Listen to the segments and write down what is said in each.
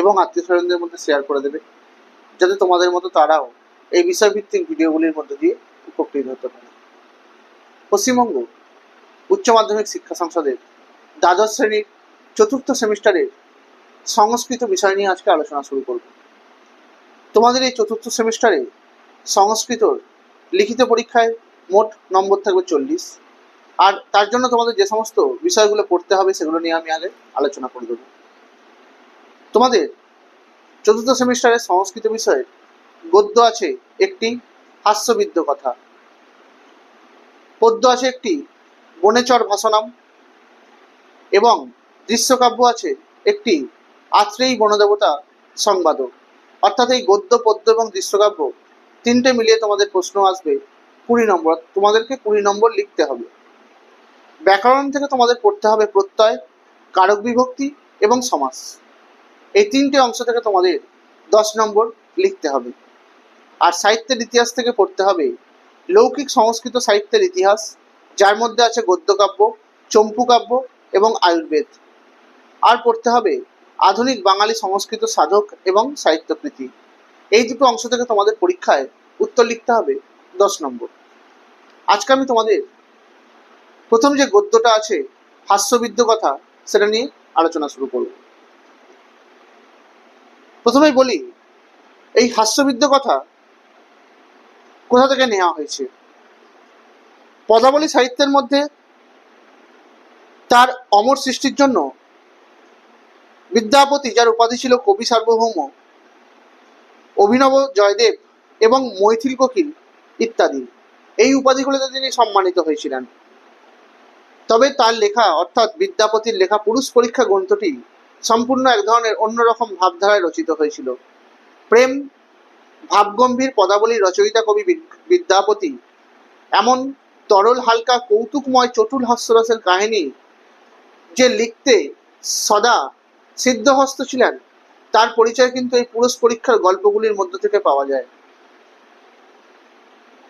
এবং আত্মীয় স্বজনদের মধ্যে শেয়ার করে দেবে, যাতে তোমাদের মতো তারাও এই বিষয়ভিত্তিক ভিডিওগুলির মধ্যে দিয়ে উপকৃত হতে পারে। পশ্চিমবঙ্গ উচ্চ মাধ্যমিক শিক্ষা সংসদের দ্বাদশ শ্রেণির চতুর্থ সেমিস্টারের সংস্কৃত বিষয় নিয়ে আজকে আলোচনা শুরু করব। তোমাদের এই চতুর্থ সেমিস্টারে সংস্কৃতর লিখিত পরীক্ষায় মোট নম্বর থাকবে চল্লিশ। আর তার জন্য তোমাদের যে সমস্ত বিষয়গুলো পড়তে হবে সেগুলো নিয়ে আমি আগে আলোচনা করে দেবো। তোমাদের চতুর্থ সেমিস্টারের সংস্কৃত বিষয়ে গদ্য আছে একটি হাস্যবিদ্য কথা। পদ্য আছে একটি বনেচর ভাষণাম এবং দৃশ্যকাব্য আছে একটি আত্রেয়ী বনদেবতা সংবাদক। অর্থাৎ এই গদ্য, পদ্য এবং দৃশ্যকাব্য তিনটে মিলিয়ে তোমাদের প্রশ্ন আসবে কুড়ি নম্বর। তোমাদেরকে কুড়ি নম্বর লিখতে হবে। ব্যাকরণ থেকে তোমাদের পড়তে হবে প্রত্যয়, কারক বিভক্তি এবং সমাস। এই তিনটে অংশ থেকে তোমাদের দশ নম্বর লিখতে হবে। আর সাহিত্যের ইতিহাস থেকে পড়তে হবে। লৌকিক সংস্কৃত সাহিত্যের ইতিহাস, যার মধ্যে আছে গদ্যকাব্য চম্পু কাব্য এবং আয়ুর্বেদ। আর পড়তে হবে আধুনিক বাঙালি সংস্কৃত সাধক এবং সাহিত্যকৃতি। এই দুটো অংশ থেকে তোমাদের পরীক্ষায় উত্তর লিখতে হবে দশ নম্বর। আজকে আমি তোমাদের প্রথম যে গদ্যটা আছে, হাস্যবিদ্য কথা, সেটা নিয়ে আলোচনা শুরু করব। প্রথমেই বলি, এই হাস্যবিদ্য কথা কোথা থেকে নেওয়া হয়েছে? পদাবলী সাহিত্যের মধ্যে তার অমর সৃষ্টির জন্য বিদ্যাপতি, যার উপাধি ছিল কবি সার্বভৌম, অভিনব জয়দেব এবং মৈথিল কোকিল ইত্যাদি। এই উপাধিগুলোতে তিনি সম্মানিত হয়েছিলেন। তবে তার লেখা, অর্থাৎ বিদ্যাপতির লেখা পুরুষ পরীক্ষা গ্রন্থটি সম্পূর্ণ এক ধরনের অন্যরকম ভাবধারায় রচিত হয়েছিল। প্রেম, ভাবগম্ভীর পদাবলী রচয়িতা কবি বিদ- বিদ্যাপতি, এমন তরল হালকা কৌতুকময় চটুল হাস্যরসের কাহিনী যে লিখতে সদা সিদ্ধহস্ত ছিলেন, তার পরিচয় কিন্তু এই পুরুষ পরীক্ষার গল্পগুলির মধ্য থেকে পাওয়া যায়।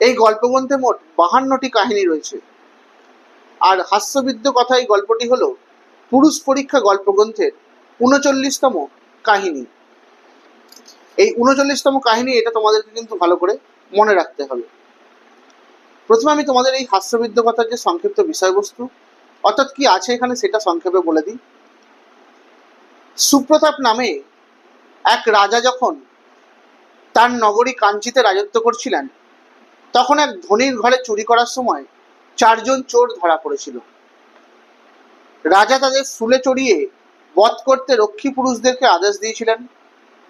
এই গল্পগ্রন্থে মোট বাহান্নটি কাহিনী রয়েছে। আর হাস্যবিদ্য কথা এই গল্পটি হলো, পুরুষ পরীক্ষা গল্পগ্রন্থের উনচল্লিশতম কাহিনী। এই উনচল্লিশতম কাহিনী এটা তোমাদেরকে কিন্তু ভালো করে মনে রাখতে হবে। প্রথমে আমি তোমাদের এই হাস্যবিদ্য কথার যে সংক্ষিপ্ত বিষয়বস্তু, অর্থাৎ কি আছে এখানে সেটা সংক্ষেপে বলে দিই। সুপ্রতাপ নামে এক রাজা যখন তার নগরী কাঞ্চিতে রাজত্ব করছিলেন, তখন এক ধনীর ঘরে চুরি করার সময় চারজন চোর ধরা পড়েছিল। রাজা তাদের শুলে চড়িয়ে বধ করতে রক্ষী পুরুষদেরকে আদেশ দিয়েছিলেন।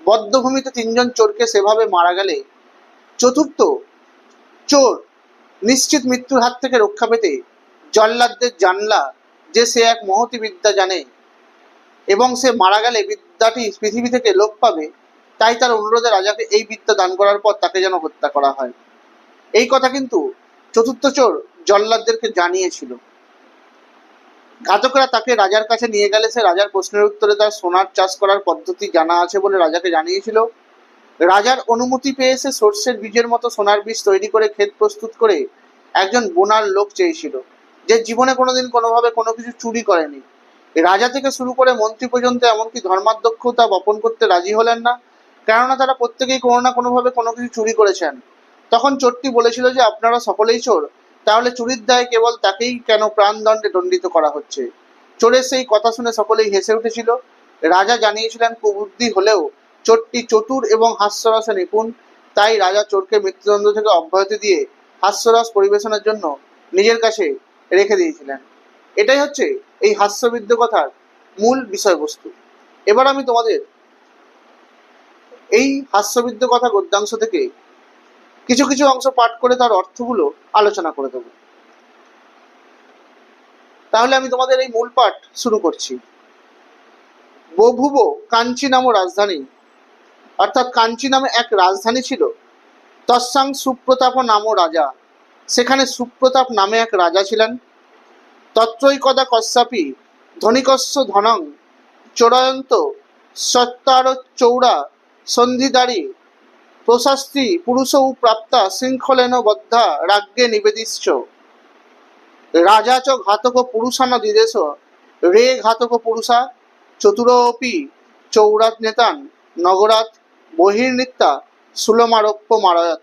বদ্ধভূমিতে তিনজন চোরকে সেভাবে মারা গেলে চতুর্থ চোর নিশ্চিত মৃত্যুর হাত থেকে রক্ষা পেতে জল্লাদদের জানলা যে সে এক মহতি বিদ্যা জানে এবং সে মারা গেলে বিদ্যাটি পৃথিবী থেকে লোপ পাবে, তাই তার অনুরোধে রাজাকে এই বিদ্যা দান করার পর তাকে যেন হত্যা করা হয়। এই কথা কিন্তু চতুর্থ চোর জল্লাদদেরকে জানিয়েছিল। ঘাতকরা তাকে রাজার কাছে নিয়ে গেলে সে রাজার প্রশ্নের উত্তরে তার সোনার চাষ করার পদ্ধতি জানা আছে বলে রাজাকে জানিয়েছিল। রাজার অনুমতি পেয়ে সে সর্ষের বীজের মতো সোনার বীজ তৈরি করে ক্ষেত প্রস্তুত করে একজন বোনার লোক চেয়েছিল, যে জীবনে কোনোদিন কোনোভাবে কোনো কিছু চুরি করেনি। রাজা থেকে শুরু করে মন্ত্রী পর্যন্ত এমনকি ধর্মাধ্যক্ষও তা বপন করতে রাজি হলেন না, কেননা তারা প্রত্যেকেই কোনো না কোনোভাবে কোনো কিছু চুরি করেছেন। তখন চোরটি বলেছিল যে, আপনারা সকলেই চোর তাহলে চুরির দায় কেবল তাকেই কেন প্রাণদণ্ডে দণ্ডিত করা হচ্ছে? চোরের সেই কথা শুনে সকলেই হেসে উঠেছিল। রাজা জানিয়েছিলেন কুবুদ্ধি হলেও চোরটি চতুর এবং হাস্যরসে নিপুণ। তাই রাজা চোরকে মৃত্যুদণ্ড থেকে অব্যাহতি দিয়ে হাস্যরস পরিবেশনের জন্য নিজের কাছে রেখে দিয়েছিলেন। এটাই হচ্ছে এই হাস্যবিদ্য কথার মূল বিষয়বস্তু। এবার আমি তোমাদের এই হাস্যবিদ্য কথা গদ্যাংশ থেকে কিছু কিছু অংশ পাঠ করে তার অর্থগুলো আলোচনা করে দেবো। তাহলে আমি তোমাদের এই মূল পাঠ শুরু করছি। বভুব কাঞ্চি নামও রাজধানী, অর্থাৎ কাঞ্চি নামে এক রাজধানী ছিল, তৎসাং সুপ্রতাপ নামও রাজা। সেখানে সুপ্রতাপ নামে এক রাজা ছিলেন। তত্রৈকদা কশ্যাপি ধনিকস্য ধনং চোরায়ন্ত সত্তার চৌড়া সন্ধিদারী প্রশাস্তি, পুরুষৌ প্রাপ্তা শৃঙ্খলেন বদ্ধা, রাজ্ঞে নিবেদিশ্চ। রাজা চ ঘাতক পুরুষান দিদেশ রে ঘাতক পুরুষা চতুর চতুরপি চৌরাত নেতান, নগরাত বহির্নৃত্যা সুলমারোপ্য মারয়াত।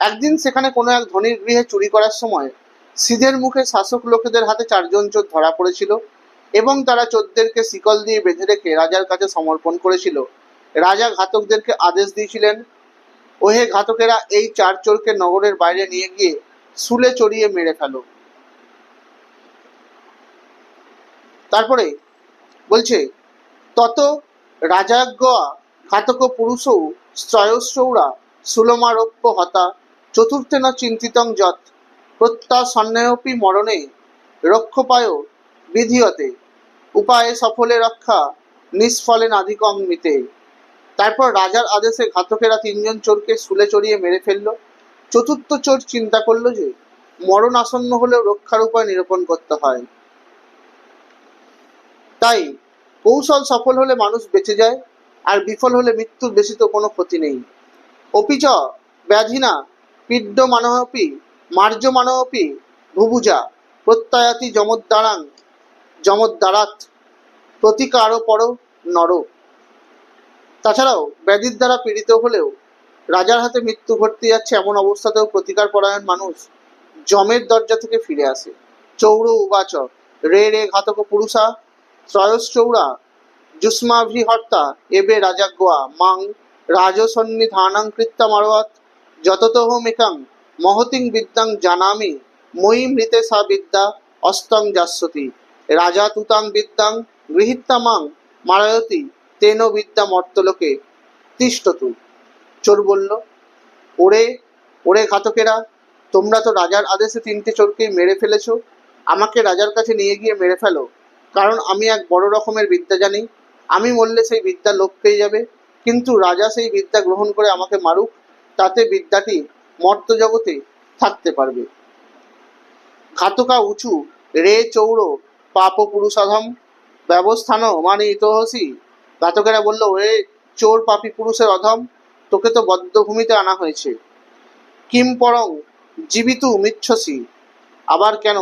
একদিন সেখানে কোনো এক ধনীর গৃহে চুরি করার সময় সিধের মুখে শাসক লোকেদের হাতে চারজন চোর ধরা পড়েছিল এবং তারা চোরদেরকে শিকল দিয়ে বেঁধে রেখে রাজার কাছে সমর্পণ করেছিল। রাজা ঘাতকদেরকে আদেশ দিয়েছিলেন, ওহে ঘাতকেরা, এই চার চোরকে নগরের বাইরে নিয়ে গিয়ে শুলে চড়িয়ে মেরে ফেলো। তারপরে বলছে, তত রাজাজ্ঞ, ঘাতক পুরুষৌ স্ত্রয়সৌরা সুলমারোপ্য হতা চতুর্থেন চিন্তিতং যৎ প্রত্যাসন্নয়পি মরণে রক্ষপায় বিধিয়তে, উপায়ে সফলে রক্ষা, নিষ্ফলে নাধিকং মিতে। তারপর রাজার আদেশে ঘাতকেরা তিনজন চোরকে শুলে চড়িয়ে মেরে ফেলল। চতুর্থ চোর চিন্তা করল যে, মরণ আসন্ন হলেও রক্ষার উপায় নিরূপণ করতে হয়। তাই কৌশল সফল হলে মানুষ বেঁচে যায়, আর বিফল হলে মৃত্যুর বেশি তো কোনো ক্ষতি নেই। অপিচ ব্যাধিনা পিড্ড মানহপি মার্য মানহপি ভুভুজা প্রত্যয়াতি যমদ্দারাং যমদ্দারাত প্রতিকারও পর নর। তাছাড়াও ব্যাধির দ্বারা পীড়িত হলেও রাজার হাতে মৃত্যু ঘটতে যাচ্ছে এমন অবস্থাতেও প্রতিকার পরায়ণ মানুষ জমের দরজা থেকে ফিরে আসে। চৌর উবাচ রে রে ঘাতক পুরুষা ত্রয়শ্চৌরা জুস্মাভিহর্তা এবে রাজাগ্বা মাং, রাজসন্নিধানাং কৃত্তা মারোয়াত, যততহ মেকাং, মহতিং বিদ্যাং জানামি, মই মৃতে সা বিদ্যা, অস্তং যাস্যতি রাজা তুতাং বিদ্যাং গৃহীত্তা মাং, মারায়তি তেন বিদ্যা মর্তলোকে তিষ্ঠতু চোর বলল, ওরে ওরে ঘাতকেরা, তোমরা তো রাজার আদেশে তিনটে চোরকেই মেরে ফেলেছ। আমাকে রাজার কাছে নিয়ে গিয়ে মেরে ফেলো, কারণ আমি এক বড় রকমের বিদ্যা জানি। আমি মরলে সেই বিদ্যা লোপ পেয়ে যাবে। কিন্তু রাজা সেই বিদ্যা গ্রহণ করে আমাকে মারুক, তাতে বিদ্যাটি মর্ত জগতে থাকতে পারবে। ঘাতকা উঁচু, রে চৌড় পাপ পুরুষাধম ব্যবস্থান মানে ইতহসি ঘাতকেরা বলল ওরে চোর পাপি পুরুষের অধম, তোকে তো বদ্ধভূমিতে আনা হয়েছে। কিম পরং, জীবিতু মিচ্ছসি, আবার কেন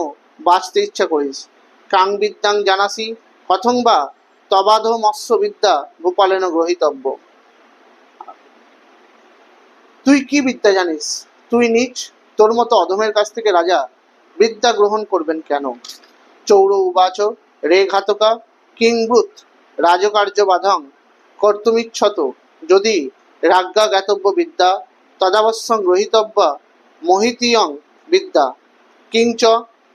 বাঁচতে ইচ্ছা করিস? কাং বিদ্যাং জানাসি কথং বা তবাধ মৎস্য বিদ্যা গোপালেন গ্রহিতব্য। তুই কি বিদ্যা জানিস? তুই নিচ তোর মতো অধমের কাছ থেকে রাজা বিদ্যা গ্রহণ করবেন কেন? চৌর উবাচ, রে ঘাতকা কিংব্রুত রাজকার্য বাধং কর্তুমিচ্ছত। যদি রাজ্ঞা জ্ঞাতব্য বিদ্যা তদাবশ্যং গ্রহিতব্য মোহিতিয়ং বিদ্যা। কিঞ্চ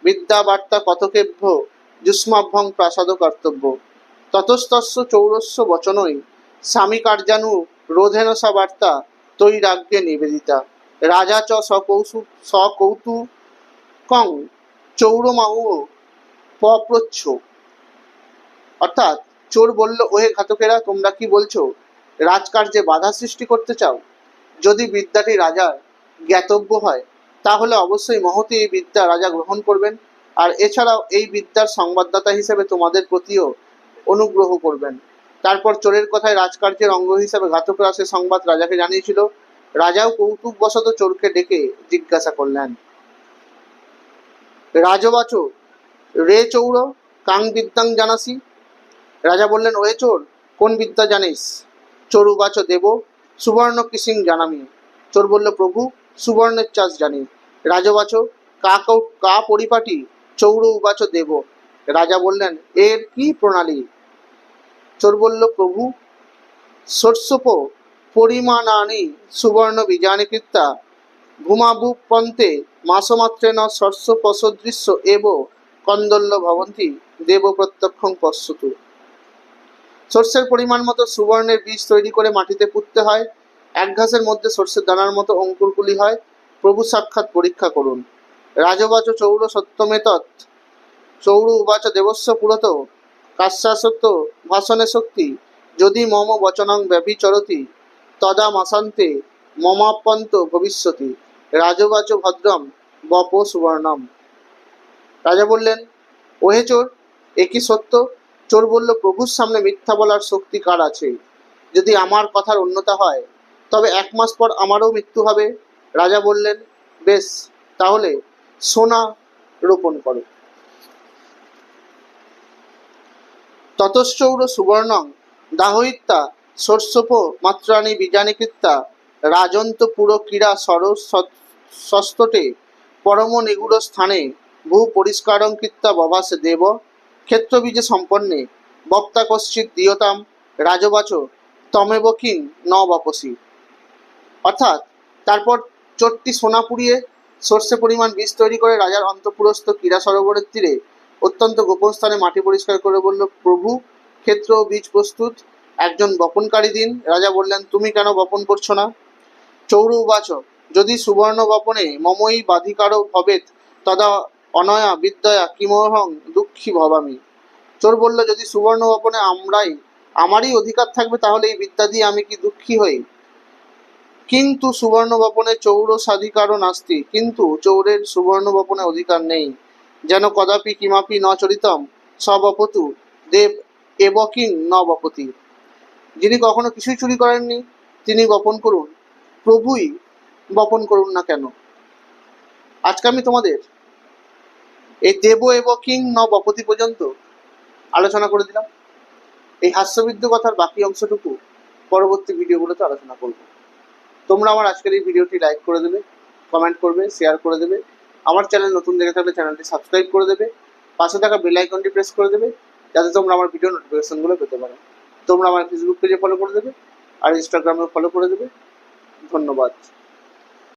বিদ্যা বার্তা কতকেভ্য যুষ্মাভ্যং প্রাসাদ কর্তব্য। ততস্তস্য চৌরস্য বচনই স্বামী কার্যানু রোধেন সা বার্তা তৈ রাজ্ঞে নিবেদিতা। রাজা চ সকৌসু সকৌতু কং চৌরমাউ পপ্রচ্ছ। অর্থাৎ চোর বলল, ওহে ঘাতকেরা, তোমরা কি বলছো? রাজকার্যে বাধা সৃষ্টি করতে চাও? যদি বিদ্যাটি রাজার জ্ঞাতব্য হয়, তাহলে অবশ্যই মহতি এই বিদ্যা রাজা গ্রহণ করবেন, আর এছাড়াও এই বিদ্যার সংবাদদাতা হিসেবে তোমাদের প্রতিও অনুগ্রহ করবেন। তারপর চোরের কথায় রাজকার্যের অঙ্গ হিসাবে ঘাতকরা সে সংবাদ রাজাকে জানিয়েছিল। রাজাও কৌতুকবশত চোরকে ডেকে জিজ্ঞাসা করলেন, রাজবাচ, রে চৌর, কাং বিদ্যাং জানাসি? রাজা বললেন, ওহে চোর, কোন বিদ্যা জানিস? চোর উবাচ দেব, সুবর্ণ কিসিং জানামি। চোর বলল, প্রভু, সুবর্ণের চাষ জানি। রাজবাচ কা কা পরিপাটি চৌর উবাচ দেব। রাজা বললেন, এর কি প্রণালী? চোর বলল, প্রভু শস্যপ পরিমাণানি সুবর্ণ বীজানি কৃত্তা ভূমাভূ পন্তে মাসমাত্রেণ শস্যপসদৃশ্য এব কন্দল্য ভবন্তি দেব প্রত্যক্ষং পশ্যতু। সর্ষের পরিমাণ মতো সুবর্ণের বীজ তৈরি করে মাটিতে পুঁততে হয়। এক ঘাসের মধ্যে সর্ষের দানার মতো অঙ্কুরগুলি হয়। প্রভু সাক্ষাৎ পরীক্ষা করুন। রাজবাচ চৌর সত্যমেতৎ। চৌর উবাচ দেবস্ব পুরত। কাশ্যাসত্য ভাষণে শক্তি। যদি মম বচনং ব্যভিচরতি, তদা মাসান্তে মমাপন্ত ভবিষ্যতি। রাজবাচ ভদ্রম বপ সুবর্ণম। রাজা বললেন, ওহে চোর একই সত্য? চোর বলল, প্রভুর সামনে মিথ্যা বলার শক্তি কার আছে? যদি আমার কথার অন্যতা হয়, তবে এক মাস পর আমারও মৃত্যু হবে। রাজা বললেন, বেশ, তাহলে সোনা রোপণ করো। ততশ্চৌর সুবর্ণং দাহয়িত্তা শস্যপ মাত্রানি বীজানিকৃত্তা রাজন্ত পুর ক্রীড়া সর সস্তটে পরম নিগুড় স্থানে ভূ পরিষ্কারং কৃত্তা বভাস দেব। ক্ষেত্রবীজে সম্পন্নে বক্তা কশ্চিৎ দিয়তাম রাজবাচ তমেব কিং ন বাপসি। অর্থাৎ তারপর চোরটি সোনা পুড়িয়ে সর্ষে পরিমাণ বীজ তৈরি করে রাজার অন্তপুরস্থ ক্রীড়া সরোবরের তীরে অত্যন্ত গোপন স্থানে মাটি পরিষ্কার করে বলল, প্রভু, ক্ষেত্র বীজ প্রস্তুত। একজন বপনকারী দিন। রাজা বললেন, তুমি কেন বপন করছ না? চৌর উবাচ যদি সুবর্ণ বপনে মমই বাধিকারও ভবেত তদা অনয়া, বিদ্যয়া, কিমহং, দুঃখী ভবামি। চোর বলল, যদি সুবর্ণ বপনে আমরাই, আমারই অধিকার থাকবে, তাহলে এই বিদ্যা দিয়ে আমি কি দুঃখী হই? কিন্তু সুবর্ণ বপনে চৌর সাধিকারও নাস্তি, কিন্তু চৌরের সুবর্ণ বপনে অধিকার নেই। যেন কদাপি কিমাপি ন চরিতম সবপতু দেব এবকিং ন বপতি। যিনি কখনো কিছুই চুরি করেননি, তিনি বপন করুন। প্রভুই বপন করুন না কেন? আজকে আমি তোমাদের এই দেব এব কিং পর্যন্ত আলোচনা করে দিলাম। এই হাস্যবিদ্য কথার বাকি অংশটুকু পরবর্তী ভিডিওগুলোতে আলোচনা করব। তোমরা আমার আজকের এই ভিডিওটি লাইক করে দেবে কমেন্ট করবে শেয়ার করে দেবে। আমার চ্যানেল নতুন দেখে থাকলে চ্যানেলটি সাবস্ক্রাইব করে দেবে। পাশে থাকা বেল আইকনটি প্রেস করে দেবে, যাতে তোমরা আমার ভিডিও নোটিফিকেশনগুলো পেতে পারো। তোমরা আমার ফেসবুক পেজে ফলো করে দেবে, আর ইনস্টাগ্রামে ফলো করে দেবে। ধন্যবাদ।